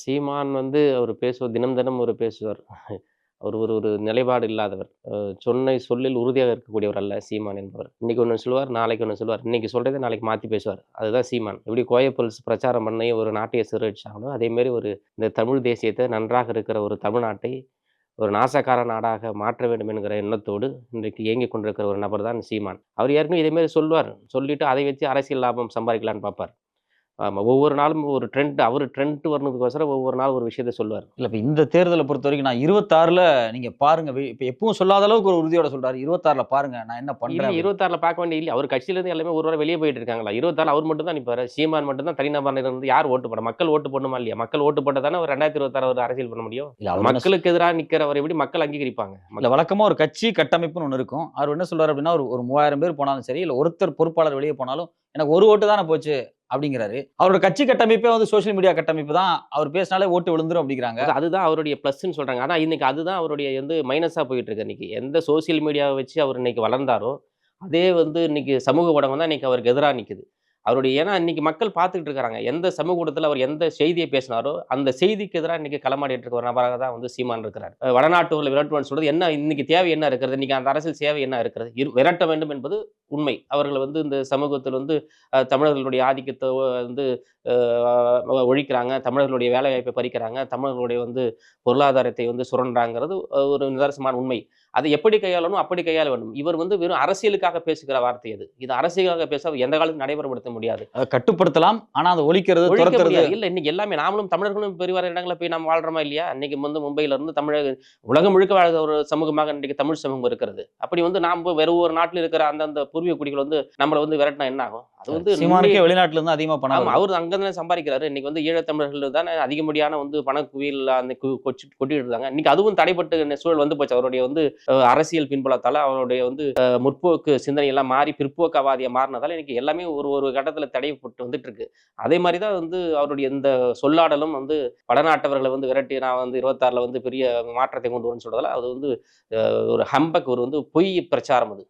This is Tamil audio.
சீமான் வந்து அவர் பேசுவார் தினம் தினம் ஒரு பேசுவார். அவர் ஒரு ஒரு நிலைப்பாடு இல்லாதவர். சொன்னை சொன்ன சொல்லில் உறுதியாக இருக்கக்கூடியவர் அல்ல சீமான் என்பவர். இன்னைக்கு ஒன்று சொல்லுவார் நாளைக்கு ஒன்று சொல்லுவார். இன்னைக்கு சொல்றதை நாளைக்கு மாற்றி பேசுவார். அதுதான் சீமான். எப்படி கோயப்பல்ஸ் பிரச்சாரம் பண்ணி ஒரு நாட்டையை சிறுவிச்சாங்களோ அதேமாரி ஒரு இந்த தமிழ் தேசியத்தை நன்றாக இருக்கிற ஒரு தமிழ்நாட்டை ஒரு நாசக்கார நாடாக மாற்ற வேண்டும் என்கிற எண்ணத்தோடு இன்றைக்கு இயங்கிக் கொண்டிருக்கிற ஒரு நபர் தான் சீமான். அவர் ஏற்கனவே இதேமாரி சொல்லுவார். சொல்லிட்டு அதை வச்சு அரசியல் லாபம் சம்பாதிக்கலான்னு பார்ப்பார். ஆமாம் ஒவ்வொரு நாளும் ஒரு ட்ரெண்ட் அவர் ட்ரெண்ட் வரணுதுக்கோசரம் ஒவ்வொரு நாள் ஒரு விஷயத்த சொல்லுவார். இல்ல இப்ப இந்த தேர்தலை பொறுத்த வரைக்கும் நான் இருபத்தாறுல நீங்க பாருங்க வே- இப்ப எப்பவும் சொல்லாத அளவுக்கு ஒரு உறுதியோட சொல்றாரு. இருபத்தாறுல பாருங்க நான் என்ன பண்றேன் இருபத்தாறில் பார்க்க வேண்டிய இல்லை அவர் கட்சியிலேருந்து எல்லாமே ஒரு வாரம் வெளியே போயிட்டு இருக்காங்களா? இருபத்தாறு அவர் மட்டும் தான் நிற்பார் சீமான் மட்டும் தான் தனிநபர் இருந்து யார் ஓட்டு போட மக்கள் ஓட்டு போடணுமா இல்லையா? மக்கள் ஓட்டு போட்டால் தானே ஒரு ரெண்டாயிரத்தி இருபத்தாறு அவர் அரசியல் பண்ண முடியும்? இல்ல மக்களுக்கு எதிராக நிற்கிறவர் எப்படி மக்கள் அங்கீகரிப்பாங்க? இல்ல வழக்கமா ஒரு கட்சி கட்டமைப்புன்னு ஒன்று இருக்கும். அவர் என்ன சொல்றாரு அப்படின்னா ஒரு ஒரு மூவாயிரம் பேர் போனாலும் சரி இல்ல ஒருத்தர் பொறுப்பாளர் வெளியே போனாலும் எனக்கு ஒரு ஓட்டு தானே போச்சு அப்படிங்கிறாரு. அவரோட கட்சி கட்டமைப்பே வந்து சோஷியல் மீடியா கட்டமைப்பு தான். அவர் பேசினாலே ஓட்டு விழுந்துரும் அப்படிங்கிறாங்க. அதுதான் அவருடைய ப்ளஸ்ன்னு சொல்றாங்க. ஆனா இன்னைக்கு அதுதான் அவருடைய வந்து மைனஸா போயிட்டு இருக்கு இன்னைக்கு. எந்த சோசியல் மீடியாவை வச்சு அவர் இன்னைக்கு வளர்ந்தாரோ அதே வந்து இன்னைக்கு சமூக ஊடகம் தான் இன்னைக்கு அவருக்கு எதிராக நிற்குது அவருடைய ஏன்னா இன்னைக்கு மக்கள் பார்த்துக்கிட்டு இருக்கிறாங்க எந்த சமூக ஊடகத்தில் அவர் எந்த செய்தியை பேசினாரோ அந்த செய்திக்கு எதிராக இன்னைக்கு களமாடிட்டு இருக்கிற நபராக தான் வந்து சீமான் இருக்கிறார். வடநாட்டு வடநாட்டுகளை விரட்டுவான்னு சொல்றது என்ன இன்னைக்கு தேவை என்ன இருக்கிறது? இன்னைக்கு அந்த அரசியல் சேவை என்ன இருக்கிறது? இரு- விரட்ட வேண்டும் என்பது உண்மை. அவர்கள் வந்து இந்த சமூகத்தில் வந்து தமிழர்களுடைய ஆதிக்கத்தை வந்து ஒழிக்கிறாங்க. தமிழர்களுடைய வேலைவாய்ப்பை பறிக்கிறாங்க. தமிழர்களுடைய வந்து பொருளாதாரத்தை வந்து சுரண்டாங்கிறது ஒரு நிதர்சனமான உண்மை. அதை எப்படி கையாளணும்? அப்படி கையாள வேண்டும். இவர் வந்து வெறும் அரசியலுக்காக பேசுகிற வார்த்தை அது. இது அரசியலுக்காக பேச எந்த காலத்தும் நடைமுறைப்படுத்த முடியாது. அதை கட்டுப்படுத்தலாம். ஆனா அதை ஒழிக்கிறது இல்ல இன்னைக்கு எல்லாமே நாமளும் தமிழர்களும் பெருவார இடங்களில் போய் நாம் வாழ்றோமா இல்லையா? இன்னைக்கு வந்து மும்பையில இருந்து தமிழக உலகம் முழுக்க வாழ்கிற ஒரு சமூகமாக இன்றைக்கு தமிழ் சமூகம் இருக்கிறது. அப்படி வந்து நாம் போய் வேற ஒரு நாட்டில் இருக்கிற அந்தந்த பூர்வீக குடிகள் வந்து நம்மளை வந்து விரட்டினா என்ன ஆகும் அது வந்து சீமானுக்கே வெளிநாட்டுல இருந்து அதிகமா பணம். அவர் அங்கே தானே சம்பாதிக்கிறாரு. இன்னைக்கு வந்து ஈழத்தமிழர்கள் தானே அதிகப்படியான வந்து பண குவியல் அந்த கொச்சி கொட்டிட்டு இருக்காங்க. இன்னைக்கு அதுவும் தடைப்பட்டு சூழல் வந்து போச்சு. அவருடைய வந்து அரசியல் பின்புலத்தால அவருடைய வந்து முற்போக்கு சிந்தனை எல்லாம் மாறி பிற்போக்கவாதியா மாறினதால இன்னைக்கு எல்லாமே ஒரு ஒரு கட்டத்துல தடைப்பட்டு வந்துட்டு இருக்கு. அதே மாதிரி தான் வந்து அவருடைய இந்த சொல்லாடலும் வந்து வடநாட்டவர்களை வந்து விரட்டி நான் வந்து இருபத்தாறுல வந்து பெரிய மாற்றத்தை கொண்டு வரேன்னு சொல்றதால அது வந்து ஒரு ஹம்பக் ஒரு வந்து பொய் பிரச்சாரம் அது.